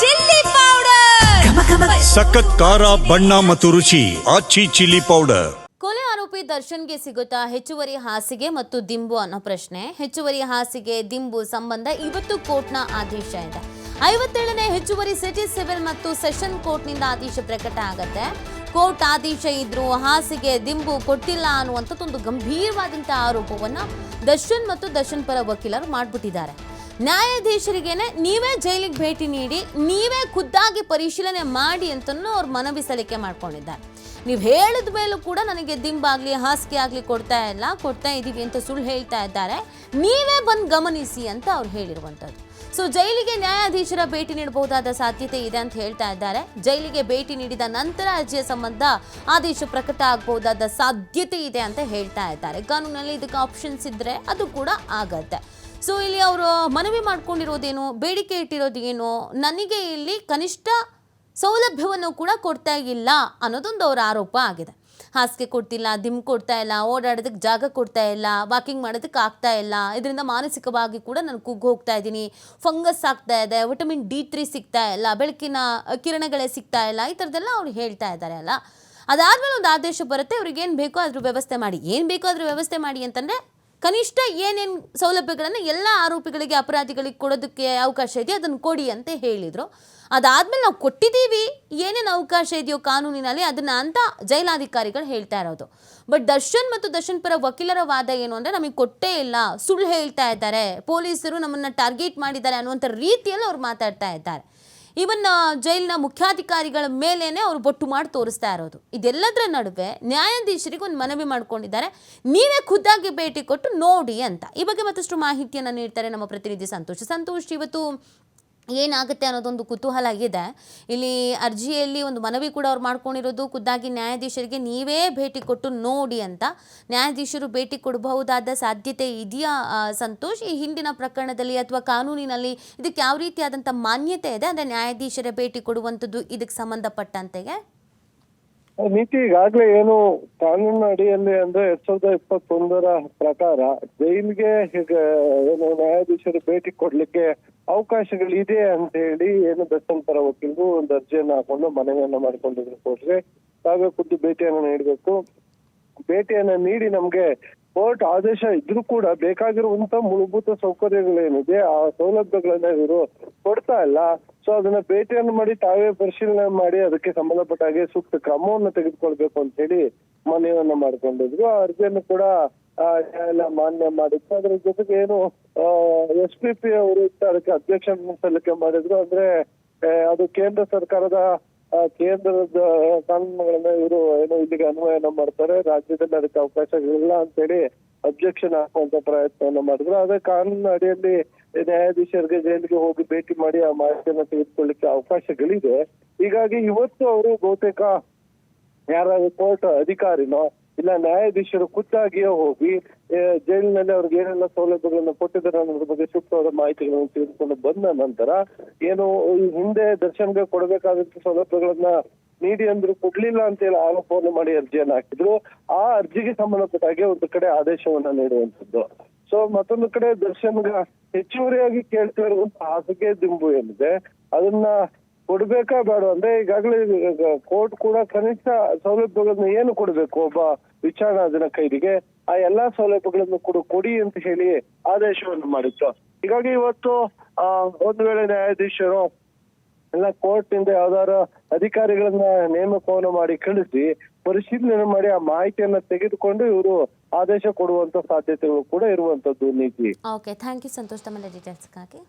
Chilli powder. ಸಖತ್ ಖಾರ ಬಣ್ಣ ಮತ್ತು ರುಚಿ ಆಚಿ ಚಿಲ್ಲಿ ಪೌಡರ್. ಕೊಲೆ ಆರೋಪಿ ದರ್ಶನ್ಗೆ ಸಿಗುತ್ತಾ ಹೆಚ್ಚುವರಿ ಹಾಸಿಗೆ ಮತ್ತು ದಿಂಬು ಅನ್ನೋ ಪ್ರಶ್ನೆ. ಹೆಚ್ಚುವರಿ ಹಾಸಿಗೆ ದಿಂಬು ಸಂಬಂಧ ಇವತ್ತು ಕೋರ್ಟ್ನ ಆದೇಶ ಇದೆ. ಐವತ್ತೇಳನೇ ಹೆಚ್ಚುವರಿ ಸಿಟಿ ಸಿವಿಲ್ ಮತ್ತು ಸೆಷನ್ ಕೋರ್ಟ್ನಿಂದ ಆದೇಶ ಪ್ರಕಟ ಆಗತ್ತೆ. ಕೋರ್ಟ್ ಆದೇಶ ಇದ್ರು ಹಾಸಿಗೆ ದಿಂಬು ಕೊಟ್ಟಿಲ್ಲ ಅನ್ನುವಂಥದ್ದೊಂದು ಗಂಭೀರವಾದಂಥ ಆರೋಪವನ್ನ ದರ್ಶನ್ ಮತ್ತು ದರ್ಶನ್ ಪರ ವಕೀಲರು ಮಾಡ್ಬಿಟ್ಟಿದ್ದಾರೆ. ನ್ಯಾಯಾಧೀಶರಿಗೇನೆ ನೀವೇ ಜೈಲಿಗೆ ಭೇಟಿ ನೀಡಿ, ನೀವೇ ಖುದ್ದಾಗಿ ಪರಿಶೀಲನೆ ಮಾಡಿ ಅಂತನೂ ಅವ್ರು ಮನವಿ ಸಲ್ಲಿಕೆ ಮಾಡ್ಕೊಂಡಿದ್ದಾರೆ. ನೀವು ಹೇಳಿದ ಮೇಲೂ ಕೂಡ ನನಗೆ ದಿಂಬಾಗ್ಲಿ ಹಾಸಿಗೆ ಆಗಲಿ ಕೊಡ್ತಾ ಇಲ್ಲ, ಕೊಡ್ತಾ ಇದ್ದೀವಿ ಅಂತ ಸುಳ್ಳು ಹೇಳ್ತಾ ಇದ್ದಾರೆ. ನೀವೇ ಬಂದು ಗಮನಿಸಿ ಅಂತ ಅವ್ರು ಹೇಳಿರುವಂಥದ್ದು. ಸೊ ಜೈಲಿಗೆ ನ್ಯಾಯಾಧೀಶರ ಭೇಟಿ ನೀಡಬಹುದಾದ ಸಾಧ್ಯತೆ ಇದೆ ಅಂತ ಹೇಳ್ತಾ ಇದ್ದಾರೆ. ಜೈಲಿಗೆ ಭೇಟಿ ನೀಡಿದ ನಂತರ ಅರ್ಜಿಯ ಸಂಬಂಧ ಆದೇಶ ಪ್ರಕಟ ಆಗಬಹುದಾದ ಸಾಧ್ಯತೆ ಇದೆ ಅಂತ ಹೇಳ್ತಾ ಇದ್ದಾರೆ. ಕಾನೂನಲ್ಲಿ ಇದಕ್ಕೆ ಆಪ್ಷನ್ಸ್ ಇದ್ದರೆ ಅದು ಕೂಡ ಆಗತ್ತೆ. ಸೊ ಇಲ್ಲಿ ಅವರು ಮನವಿ ಮಾಡ್ಕೊಂಡಿರೋದೇನು, ಬೇಡಿಕೆ ಇಟ್ಟಿರೋದು ಏನು ನನಗೆ ಇಲ್ಲಿ ಕನಿಷ್ಠ ಸೌಲಭ್ಯವನ್ನು ಕೂಡ ಕೊಡ್ತಾ ಇಲ್ಲ ಅನ್ನೋದೊಂದು ಅವರ ಆರೋಪ ಆಗಿದೆ. ಹಾಸಿಗೆ ಕೊಡ್ತಿಲ್ಲ ದಿಮ್ ಕೊಡ್ತಾ ಇಲ್ಲ, ಓಡಾಡೋದಕ್ಕೆ ಜಾಗ ಕೊಡ್ತಾ ಇಲ್ಲ, ವಾಕಿಂಗ್ ಮಾಡೋದಕ್ಕೆ ಆಗ್ತಾ ಇಲ್ಲ. ಇದರಿಂದ ಮಾನಸಿಕವಾಗಿ ಕೂಡ ನಾನು ಕುಗ್ಗು ಹೋಗ್ತಾ ಇದ್ದೀನಿ, ಫಂಗಸ್ ಆಗ್ತಾ ಇದೆ, ವಿಟಮಿನ್ ಡಿ ತ್ರೀ ಸಿಗ್ತಾ ಇಲ್ಲ, ಬೆಳಕಿನ ಕಿರಣಗಳೇ ಸಿಗ್ತಾ ಇಲ್ಲ, ಈ ಥರದ್ದೆಲ್ಲ ಅವ್ರು ಹೇಳ್ತಾ ಇದ್ದಾರೆ ಅಲ್ಲ. ಅದಾದ್ಮೇಲೆ ಒಂದು ಆದೇಶ ಬರುತ್ತೆ, ಅವ್ರಿಗೆ ಏನು ಬೇಕೋ ಅದ್ರ ವ್ಯವಸ್ಥೆ ಮಾಡಿ. ಏನು ಬೇಕೋ ಅದ್ರ ವ್ಯವಸ್ಥೆ ಮಾಡಿ ಅಂತಂದರೆ ಕನಿಷ್ಠ ಏನೇನು ಸೌಲಭ್ಯಗಳನ್ನು ಎಲ್ಲ ಆರೋಪಿಗಳಿಗೆ, ಅಪರಾಧಿಗಳಿಗೆ ಕೊಡೋದಕ್ಕೆ ಅವಕಾಶ ಇದೆ ಅದನ್ನು ಕೊಡಿ ಅಂತ ಹೇಳಿದರು. ಅದಾದಮೇಲೆ ನಾವು ಕೊಟ್ಟಿದ್ದೀವಿ, ಏನೇನು ಅವಕಾಶ ಇದೆಯೋ ಕಾನೂನಿನಲ್ಲಿ ಅದನ್ನು ಅಂತ ಜೈಲಾಧಿಕಾರಿಗಳು ಹೇಳ್ತಾ ಇರೋದು. ಬಟ್ ದರ್ಶನ್ ಮತ್ತು ದರ್ಶನ್ ಪರ ವಕೀಲರ ವಾದ ಏನು ಅಂದರೆ ನಮಗೆ ಕೊಟ್ಟೇ ಇಲ್ಲ, ಸುಳ್ಳು ಹೇಳ್ತಾ ಇದ್ದಾರೆ, ಪೊಲೀಸರು ನಮ್ಮನ್ನು ಟಾರ್ಗೆಟ್ ಮಾಡಿದ್ದಾರೆ ಅನ್ನುವಂಥ ರೀತಿಯಲ್ಲಿ ಅವ್ರು ಮಾತಾಡ್ತಾ ಇದ್ದಾರೆ. ಇವನ್ ಜೈಲಿನ ಮುಖ್ಯಾಧಿಕಾರಿಗಳ ಮೇಲೇನೆ ಅವರು ಬೊಟ್ಟು ಮಾಡಿ ತೋರಿಸ್ತಾ ಇರೋದು. ಇದೆಲ್ಲದರ ನಡುವೆ ನ್ಯಾಯಾಧೀಶರಿಗೆ ಒಂದು ಮನವಿ ಮಾಡ್ಕೊಂಡಿದ್ದಾರೆ. ನೀವೇ ಖುದ್ದಾಗಿ ಭೇಟಿ ಕೊಟ್ಟು ನೋಡಿ ಅಂತ. ಈ ಬಗ್ಗೆ ಮತ್ತಷ್ಟು ಮಾಹಿತಿಯನ್ನು ನೀಡ್ತಾರೆ ನಮ್ಮ ಪ್ರತಿನಿಧಿ ಸಂತೋಷ್. ಸಂತೋಷ್, ಇವತ್ತು ಏನಾಗುತ್ತೆ ಅನ್ನೋದೊಂದು ಕುತೂಹಲ ಇದೆ ಇಲ್ಲಿ ಅರ್ಜಿಯಲ್ಲಿ ಒಂದು ಮನವಿ ಕೂಡ ಅವ್ರು ಮಾಡ್ಕೊಂಡಿರೋದು, ಖುದ್ದಾಗಿ ನ್ಯಾಯಾಧೀಶರಿಗೆ ನೀವೇ ಭೇಟಿ ಕೊಟ್ಟು ನೋಡಿ ಅಂತ. ನ್ಯಾಯಾಧೀಶರು ಭೇಟಿ ಕೊಡಬಹುದಾದ ಸಾಧ್ಯತೆ ಇದೆಯಾ ಸಂತೋಷ್? ಈ ಹಿಂದಿನ ಪ್ರಕರಣದಲ್ಲಿ ಅಥವಾ ಕಾನೂನಿನಲ್ಲಿ ಇದಕ್ಕೆ ಯಾವ ರೀತಿಯಾದಂಥ ಮಾನ್ಯತೆ ಇದೆ? ಅಂದರೆ ನ್ಯಾಯಾಧೀಶರ ಭೇಟಿ ಕೊಡುವಂಥದ್ದು ಇದಕ್ಕೆ ಸಂಬಂಧಪಟ್ಟಂತೆಗೆ? ನೀತಿ ಈಗಾಗಲೇ ಏನು ಕಾನೂನಿನ ಅಡಿಯಲ್ಲಿ ಅಂದ್ರೆ ಎರಡ್ ಸಾವಿರದ ಇಪ್ಪತ್ತೊಂದರ ಪ್ರಕಾರ ಜೈಲ್ಗೆ ಏನು ನ್ಯಾಯಾಧೀಶರು ಭೇಟಿ ಕೊಡ್ಲಿಕ್ಕೆ ಅವಕಾಶಗಳಿದೆ ಅಂತ ಹೇಳಿ ಏನು ಪರ ವಕೀಲರು ಒಂದು ಅರ್ಜಿಯನ್ನ ಹಾಕೊಂಡು ಮನವಿಯನ್ನ ಮಾಡ್ಕೊಂಡಿದ್ರು ಕೋರ್ಟ್ಗೆ. ತಾವೇ ಖುದ್ದು ಭೇಟಿಯನ್ನ ನೀಡಬೇಕು. ಭೇಟಿಯನ್ನ ನೀಡಿ ನಮ್ಗೆ ಕೋರ್ಟ್ ಆದೇಶ ಇದ್ರೂ ಕೂಡ ಬೇಕಾಗಿರುವಂತ ಮೂಲಭೂತ ಸೌಕರ್ಯಗಳೇನಿದೆ, ಆ ಸೌಲಭ್ಯಗಳನ್ನ ಇವರು ಕೊಡ್ತಾ ಇಲ್ಲ. ಸೊ ಅದನ್ನ ಭೇಟಿಯನ್ನು ಮಾಡಿ ತಾವೇ ಪರಿಶೀಲನೆ ಮಾಡಿ ಅದಕ್ಕೆ ಸಂಬಂಧಪಟ್ಟ ಹಾಗೆ ಸೂಕ್ತ ಕ್ರಮವನ್ನು ತೆಗೆದುಕೊಳ್ಬೇಕು ಅಂತ ಹೇಳಿ ಮನವಿಯನ್ನ ಮಾಡ್ಕೊಂಡಿದ್ರು ಆ ಅರ್ಜಿಯನ್ನು ಕೂಡ ನ್ಯಾಯಾಲಯ ಮಾನ್ಯ ಮಾಡಿದ್ರು ಅದ್ರ ಜೊತೆಗೆ ಏನು ಎಸ್ ಪಿ ಪಿ ಅವರು ಅದಕ್ಕೆ ಅಧ್ಯಕ್ಷ ಸಲ್ಲಿಕೆ ಮಾಡಿದ್ರು. ಅಂದ್ರೆ ಅದು ಕೇಂದ್ರ ಸರ್ಕಾರದ ಕೇಂದ್ರದ ಕಾನೂನುಗಳನ್ನ ಇವರು ಏನು ಇಲ್ಲಿಗೆ ಅನ್ವಯನ ಮಾಡ್ತಾರೆ. ರಾಜ್ಯದಲ್ಲಿ ಅದಕ್ಕೆ ಅವಕಾಶಗಳಿಲ್ಲ ಅಂತೇಳಿ ಅಬ್ಜೆಕ್ಷನ್ ಹಾಕುವಂತ ಪ್ರಯತ್ನವನ್ನ ಮಾಡಿದ್ರು. ಆದ್ರೆ ಕಾನೂನು ಅಡಿಯಲ್ಲಿ ನ್ಯಾಯಾಧೀಶರಿಗೆ ಜೈಲಿಗೆ ಹೋಗಿ ಭೇಟಿ ಮಾಡಿ ಆ ಮಾಹಿತಿಯನ್ನ ತೆಗೆದುಕೊಳ್ಳಿಕ್ಕೆ ಅವಕಾಶಗಳಿದೆ. ಹೀಗಾಗಿ ಇವತ್ತು ಅವರು ಬಹುತೇಕ ಯಾರಾದ್ರೂ ಕೋರ್ಟ್ ಅಧಿಕಾರಿನೋ ಇಲ್ಲ, ನ್ಯಾಯಾಧೀಶರು ಖುದ್ದಾಗಿಯೇ ಹೋಗಿ ಜೈಲಿನಲ್ಲಿ ಅವ್ರಿಗೆ ಏನೆಲ್ಲ ಸೌಲಭ್ಯಗಳನ್ನು ಕೊಟ್ಟಿದ್ದಾರೆ ಅನ್ನೋದ್ರ ಬಗ್ಗೆ ಸೂಕ್ತವಾದ ಮಾಹಿತಿಗಳನ್ನು ತಿಳಿದುಕೊಂಡು ಬಂದ ನಂತರ ಏನು ಈ ಹಿಂದೆ ದರ್ಶನ್ಗೆ ಕೊಡಬೇಕಾದಂತ ಸೌಲಭ್ಯಗಳನ್ನ ನೀಡಿ ಅಂದ್ರು ಕೊಡ್ಲಿಲ್ಲ ಅಂತ ಹೇಳಿ ಆರೋಪವನ್ನು ಮಾಡಿ ಅರ್ಜಿಯನ್ನು ಹಾಕಿದ್ರು. ಆ ಅರ್ಜಿಗೆ ಸಂಬಂಧಪಟ್ಟ ಹಾಗೆ ಒಂದು ಕಡೆ ಆದೇಶವನ್ನ ನೀಡುವಂತದ್ದು ಸೊ ಮತ್ತೊಂದು ಕಡೆ ದರ್ಶನ್ಗ ಹೆಚ್ಚುವರಿಯಾಗಿ ಕೇಳ್ತಾ ಇರುವಂತ ಹಾಸಿಗೆ ದಿಂಬು ಏನಿದೆ. ಅದನ್ನ ಕೊಡ್ಬೇಕಾ ಬೇಡ ಅಂದ್ರೆ ಈಗಾಗಲೇ ಕೋರ್ಟ್ ಕೂಡ ಕನಿಷ್ಠ ಸೌಲಭ್ಯಗಳನ್ನ ಏನು ಕೊಡ್ಬೇಕು? ಒಬ್ಬ ವಿಚಾರಣಾಧೀನ ಕೈದಿಗೆ ಆ ಎಲ್ಲಾ ಸೌಲಭ್ಯಗಳನ್ನು ಕೂಡ ಕೊಡಿ ಅಂತ ಹೇಳಿ ಆದೇಶವನ್ನು ಮಾಡಿತ್ತು ಹೀಗಾಗಿ ಇವತ್ತು, ಆ, ಒಂದು ವೇಳೆ ನ್ಯಾಯಾಧೀಶರು ಎಲ್ಲ ಕೋರ್ಟ್ನಿಂದ ಯಾವ್ದಾರ ಅಧಿಕಾರಿಗಳನ್ನ ನೇಮಕವನ್ನು ಮಾಡಿ ಕಳಿಸಿ, ಪರಿಶೀಲನೆ ಮಾಡಿ ಆ ಮಾಹಿತಿಯನ್ನ ತೆಗೆದುಕೊಂಡು ಇವರು ಆದೇಶ ಕೊಡುವಂತ ಸಾಧ್ಯತೆಗಳು ಕೂಡ ಇರುವಂತದ್ದು ನೀತಿ. ಓಕೆ ಥ್ಯಾಂಕ್ ಯು ಸಂತೋಷ್ ತಮ್ಮ ಡೀಟೇಲ್ಸ್ಗಾಗಿ